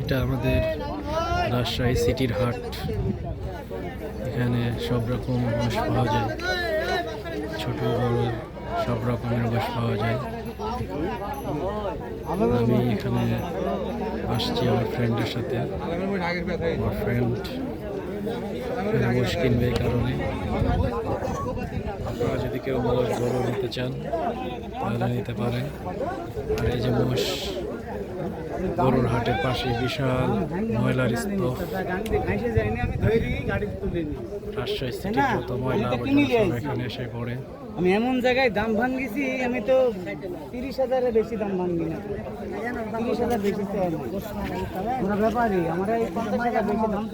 এটা আমাদের রাজশাহী সিটির হাট। এখানে সব রকম মাছ পাওয়া যায়। ছোট বড়। সব রকমের মাছ পাওয়া যায়। আমি এখানে আসছি আমার ফ্রেন্ডের সাথে। আমার ফ্রেন্ড মোষ কিনবে এই কারণে। আপনারা যদি কেউ মোষ বড় নিতে চান, তাহলে নিতে পারেন। আর এই যে মোষ গরুর হাটের পাশে বিশাল ময়লার স্তূপ। রাজশাহী যত ময়লা এখানে এসে পড়ে। আমি এমন জায়গায় দাম ভাঙ্গিছি আমি তো তিরিশ হাজারের বেশি দাম ভাঙ্গি না। তিরিশ হাজার বেশি তো ব্যাপারই আমার এই পঞ্চাশ হাজার বেশি দাম